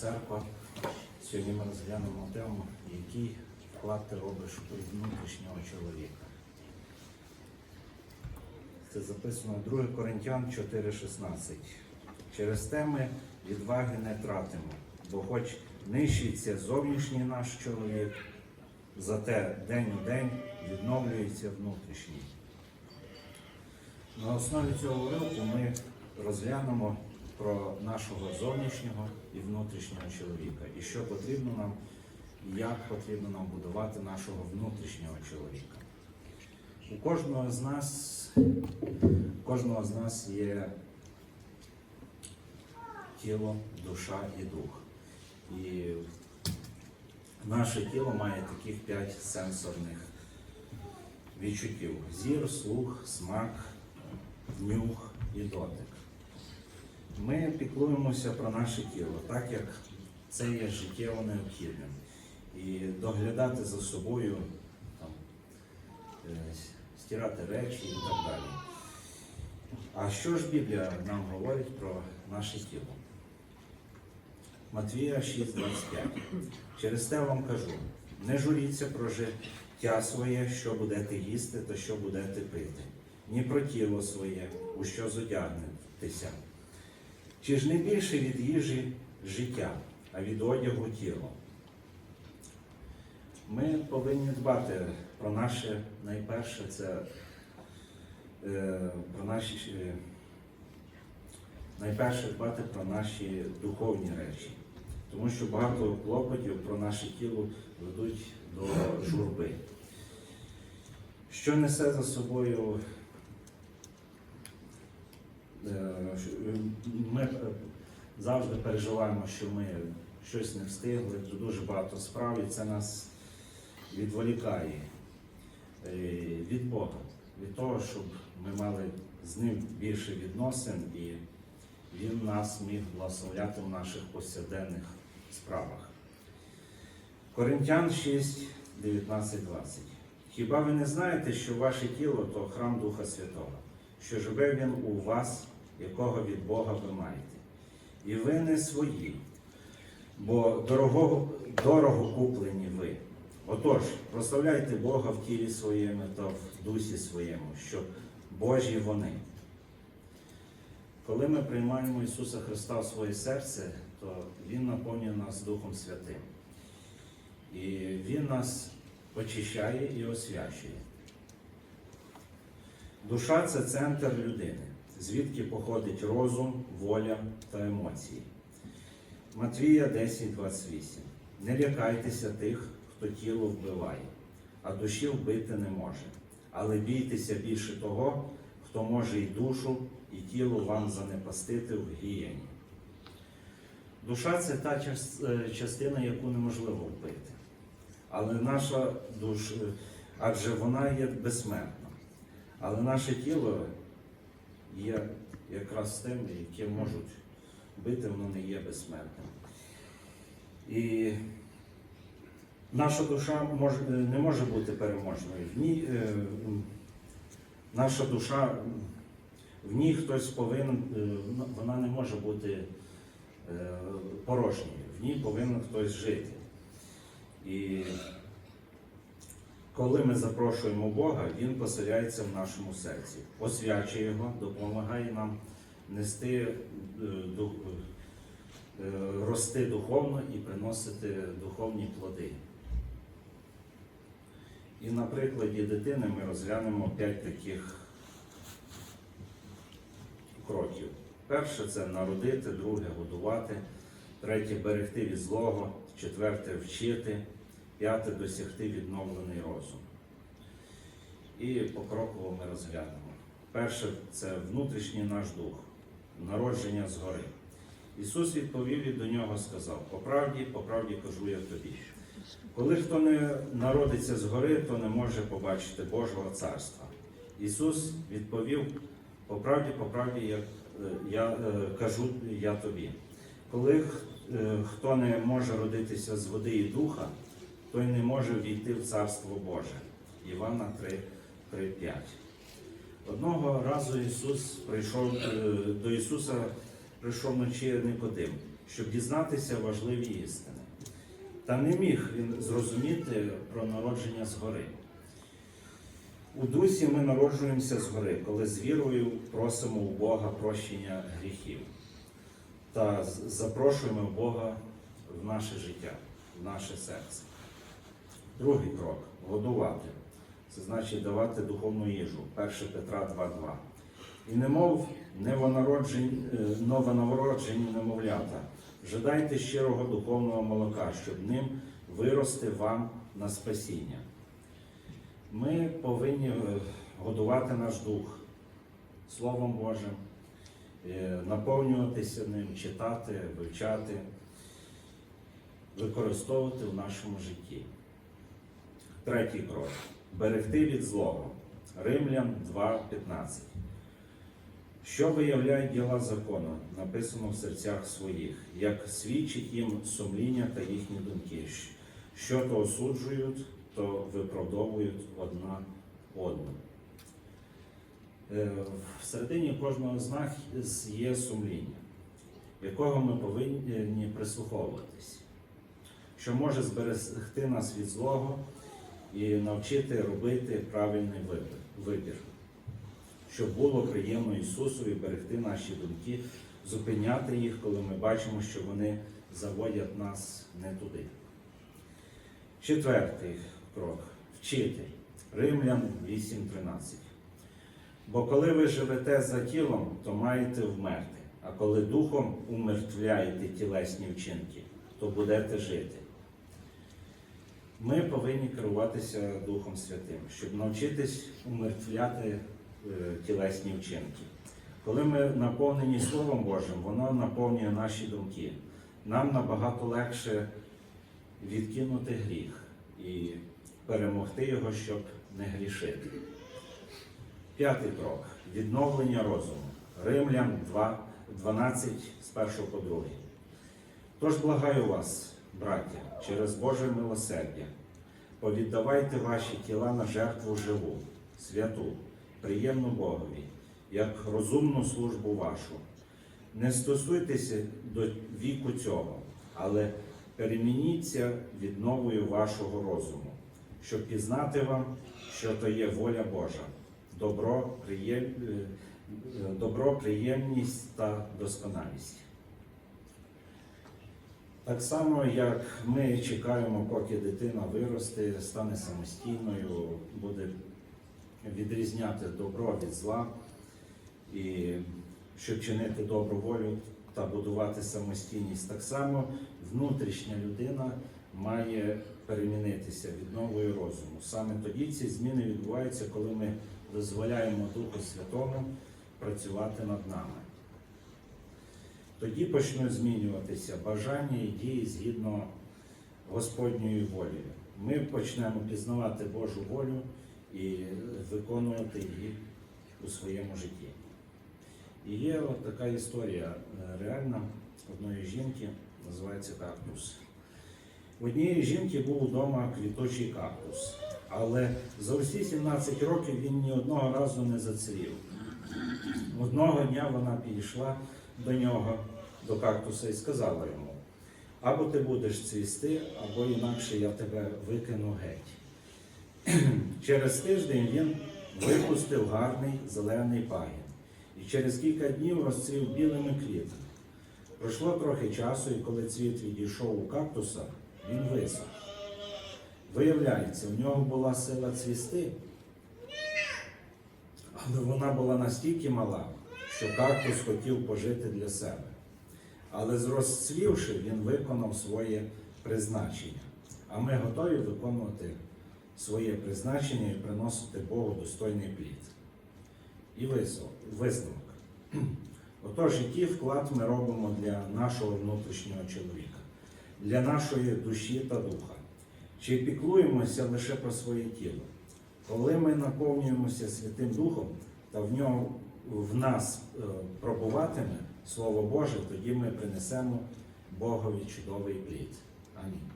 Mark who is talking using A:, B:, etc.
A: церква. Сьогодні ми розглянемо тему, який вклад ти робиш у внутрішнього чоловіка. Це записано 2 Коринтян 4,16. Через те ми відваги не тратимо, бо хоч нищиться зовнішній наш чоловік, зате день у день відновлюється внутрішній. На основі цього уривку ми розглянемо про нашого зовнішнього і внутрішнього чоловіка, і що потрібно нам, як потрібно нам будувати нашого внутрішнього чоловіка. У кожного з нас, у кожного з нас є тіло, душа і дух. І наше тіло має таких п'ять сенсорних відчуттів: зір, слух, смак, нюх і дотик. Ми піклуємося про наше тіло, так як це є життєво необхідним. І доглядати за собою, там, е, стирати речі і так далі. А що ж Біблія нам говорить про наше тіло? Матвія 6,25. Через те вам кажу: не журіться про життя своє, що будете їсти та що будете пити, ні про тіло своє, у що зодягнетеся. Чи ж не більше від їжі життя, а від одягу тіло? Ми повинні дбати про наше найперше це е, про наші е, найперше дбати про наші духовні речі, тому що багато клопотів про наше тіло ведуть до журби. Що несе за собою Ми е, завжди переживаємо, що ми щось не встигли, дуже багато справ, і це нас відволікає е, від Бога, від того, щоб ми мали з ним більше відносин і Він нас міг благословляти в наших повсякденних справах. Коринтян 6, 19, 20. Хіба ви не знаєте, що ваше тіло то храм Духа Святого, що живе він у вас, якого від Бога ви маєте? І ви не свої, бо дорого, дорого куплені ви. Отож, прославляйте Бога в тілі своєму та в дусі своєму, що Божі вони. Коли ми приймаємо Ісуса Христа в своє серце, то Він наповнює нас Духом Святим. І Він нас очищає і освячує. Душа це центр людини, звідки походить розум, воля та емоції. Матвія 10,28. Не лякайтеся тих, хто тіло вбиває, а душі вбити не може. Але бійтеся більше того, хто може і душу, і тіло вам занепастити в гієні. Душа це та е, частина, яку неможливо вбити. Але наша душа, адже вона є безсмертна. Але наше тіло є якраз тим, яке можуть бити, воно не є безсмертним. І наша душа може, не може бути переможною. В ній, е, наша душа, в ній хтось повинен, е, вона не може бути е, порожньою, в ній повинен хтось жити. І коли ми запрошуємо Бога, Він поселяється в нашому серці, освячує його, допомагає нам нести е, е, рости духовно і приносити духовні плоди. І на прикладі дитини ми розглянемо п'ять таких кроків. Перше це народити, друге годувати, третє берегти від злого, четверте вчити, п'яте досягти відновлений розум. І покроково ми розглянемо. Перше це внутрішній наш дух, народження згори. Ісус відповів і до нього сказав: По правді, по правді кажу я тобі. Коли хто не народиться згори, то не може побачити Божого царства. Ісус відповів: по правді, по правді я, е, я е, кажу я тобі. Коли е, хто не може родитися з води і духа, той не може війти в Царство Боже. Івана 3, 3 5. Одного разу Ісус прийшов е, до Ісуса прийшов вночі Никодим щоб дізнатися важливі істини. Та не міг він зрозуміти про народження згори. У дусі ми народжуємося згори, коли з вірою просимо у Бога прощення гріхів та запрошуємо Бога в наше життя, в наше серце. Другий крок годувати. Це значить давати духовну їжу. 1 Петра 2.2. І немов новонароджені, е, немовлята, жадайте щирого духовного молока, щоб ним вирости вам на спасіння. Ми повинні е, годувати наш дух Словом Божим, е, наповнюватися ним, читати, вивчати, використовувати в нашому житті. Третій крок берегти від злого. Римлян 2.15. Що виявляють діла закону, написано в серцях своїх, як свідчить їм сумління та їхні думки, що то осуджують, то виправдовують одна одну. Е, Всередині кожного з нас є сумління, якого ми повинні прислуховуватись, що може зберегти нас від злого і навчити робити правильний вибір- щоб було приємно Ісусу і берегти наші думки, зупиняти їх, коли ми бачимо, що вони заводять нас не туди. Четвертий крок вчити. Римлян 8.13. Бо коли ви живете за тілом, то маєте вмерти, а коли духом умертвляєте тілесні вчинки, то будете жити. Ми повинні керуватися Духом Святим, щоб навчитись умертвляти е, тілесні вчинки. Коли ми наповнені Словом Божим, воно наповнює наші думки. Нам набагато легше відкинути гріх і перемогти його, щоб не грішити. П'ятий крок відновлення розуму. Римлян 2, 12 з 1 по 2. Тож благаю вас, браття, через Боже милосердя, повіддавайте ваші тіла на жертву живу, святу, приємну Богові, як розумну службу вашу. Не стосуйтеся до віку цього, але перемініться відновою вашого розуму, щоб пізнати вам, що то є воля Божа, добро, приєм... е, добро приємність та досконалість. Так само, як ми чекаємо, поки дитина виросте, стане самостійною, буде відрізняти добро від зла, і щоб чинити добру волю та будувати самостійність, так само внутрішня людина має перемінитися від нової розуму. Саме тоді ці зміни відбуваються, коли ми дозволяємо Духу Святому працювати над нами. Тоді почнуть змінюватися бажання і дії згідно Господньою волею. Ми почнемо пізнавати Божу волю і виконувати її у своєму житті. І є от така історія е, реальна одної жінки, називається кактус. У однієї жінки був вдома квіточий кактус, але за усі 17 років він ні одного разу не зацвів. Одного дня вона підійшла до нього, до кактуса, і сказала йому: або ти будеш цвісти, або інакше я тебе викину геть. Через тиждень він випустив гарний зелений пагін і через кілька днів розцвів білими квітами. Пройшло трохи часу, і коли цвіт відійшов у кактуса, він висох. Виявляється, в нього була сила цвісти, але вона була настільки мала, що кактус хотів пожити для себе. Але зрозцвівши, він виконав своє призначення. А ми готові виконувати своє призначення і приносити Богу достойний плід. І висновок. Отож, який вклад ми робимо для нашого внутрішнього чоловіка, для нашої душі та духа? Чи піклуємося лише про своє тіло? Коли ми наповнюємося Святим Духом та в нього в нас е, пробуватиме Слово Боже, тоді ми принесемо Богові чудовий плід. Амінь.